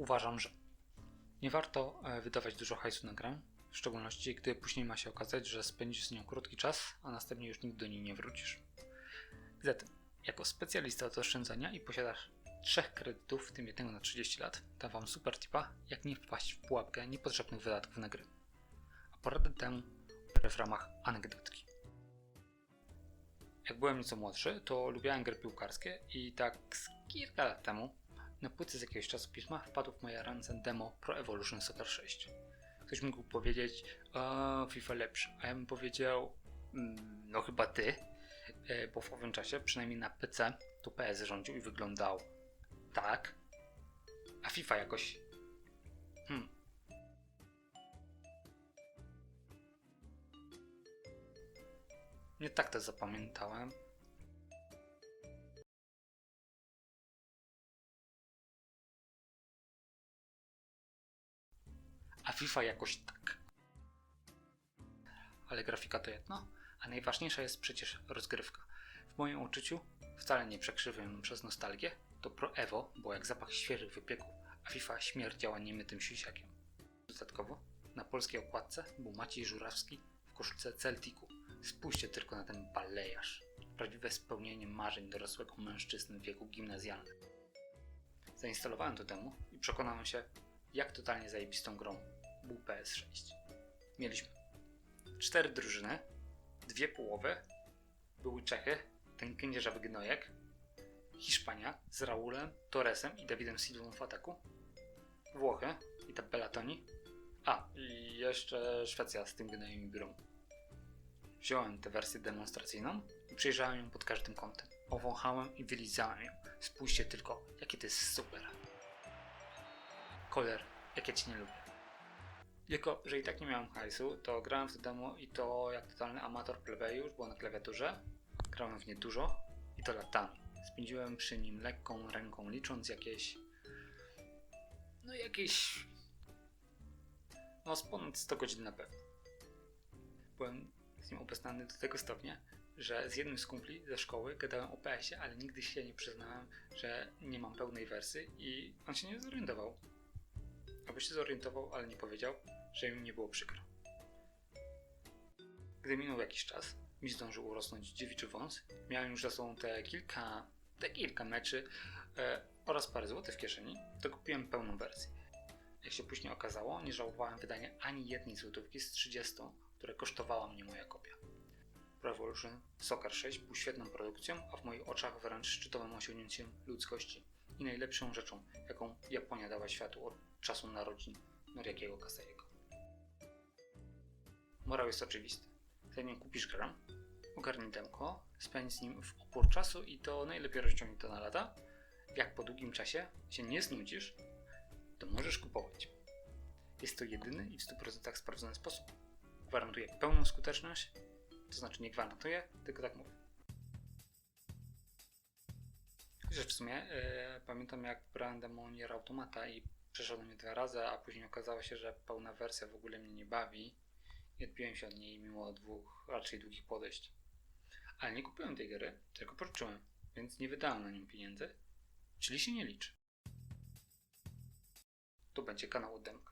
uważam, że nie warto e, wydawać dużo hajsu na grę, w szczególności gdy później ma się okazać, że spędzisz z nią krótki czas, a następnie już nigdy do niej nie wrócisz. Zatem, jako specjalista od oszczędzania i posiadasz trzech kredytów, w tym jednego na 30 lat, dam Wam super tipa, jak nie wpaść w pułapkę niepotrzebnych wydatków na gry. A poradę biorę w ramach anegdotki. Jak byłem nieco młodszy, to lubiłem gry piłkarskie i tak z kilka lat temu na płyty z jakiegoś czasopisma wpadł w moje ręce demo Pro Evolution Soccer 6. Ktoś mógł powiedzieć, o FIFA lepszy, a ja bym powiedział, "Mm, no chyba ty, E, bo w owym czasie, przynajmniej na PC, to PS rządził i wyglądał tak, a FIFA jakoś. Hmm. Nie tak to zapamiętałem. A FIFA jakoś tak. Ale grafika to jedno, a najważniejsza jest przecież rozgrywka. W moim odczuciu, wcale nie przekrzywionym przez nostalgię, to Pro Evo było jak zapach świeżych wypieków, a FIFA śmierdziała niemytym siusiakiem. Dodatkowo, na polskiej okładce był Maciej Żurawski w koszulce Celticu. Spójrzcie tylko na ten balejarz. Prawdziwe spełnienie marzeń dorosłego mężczyzny w wieku gimnazjalnym. Zainstalowałem to demo i przekonałem się, jak totalnie zajebistą grą był PS6. Mieliśmy cztery drużyny, dwie połowy, były Czechy, ten kędzierzawy gnojek, Hiszpania z Raulem, Torresem i Davidem Silvą w ataku, Włochy i ta Bellatoni, a i jeszcze Szwecja z tym gnojem i grą. Wziąłem tę wersję demonstracyjną i przejrzałem ją pod każdym kątem. Powąchałem i wylizałem ją. Spójrzcie tylko, jakie to jest super. Kolor, jak ja cię nie lubię. Jako, że i tak nie miałem hajsu, to grałem w demo i to jak totalny amator plebejusz, było na klawiaturze. Grałem w nie dużo i to latami. Spędziłem przy nim lekką ręką, licząc jakieś. No jakieś. No z ponad 100 godzin na pewno. Byłem z nim obeznany do tego stopnia, że z jednym z kumpli ze szkoły gadałem o PS-ie, ale nigdy się nie przyznałem, że nie mam pełnej wersji i on się nie zorientował. Albo się zorientował, ale nie powiedział, że mi nie było przykro. Gdy minął jakiś czas, mi zdążył urosnąć dziewiczy wąs, miałem już za sobą te kilka, te kilka meczy e, oraz parę złotych w kieszeni, to kupiłem pełną wersję. Jak się później okazało, nie żałowałem wydania ani jednej złotówki z 30, które kosztowała mnie moja kopia. Pro Evolution Soccer 6 był świetną produkcją, a w moich oczach wręcz szczytowym osiągnięciem ludzkości i najlepszą rzeczą, jaką Japonia dała światu od czasu narodzin Noriakiego Kasejego. Morał jest oczywisty. Zanim kupisz grę, ogarnij demko, spędź z nim w upór czasu i to najlepiej rozciągnij to na lata. Jak po długim czasie się nie znudzisz, to możesz kupować. Jest to jedyny i w 100% sprawdzony sposób. Gwarantuje pełną skuteczność, to znaczy nie gwarantuje, tylko tak mówię. Chociaż w sumie e, pamiętam jak brałem demo Nier Automata i przeszedłem je dwa razy, a później okazało się, że pełna wersja w ogóle mnie nie bawi i odbiłem się od niej mimo dwóch raczej długich podejść. Ale nie kupiłem tej gry, tylko pożyczyłem, więc nie wydałem na nią pieniędzy, czyli się nie liczy. Tu będzie kanał od demka.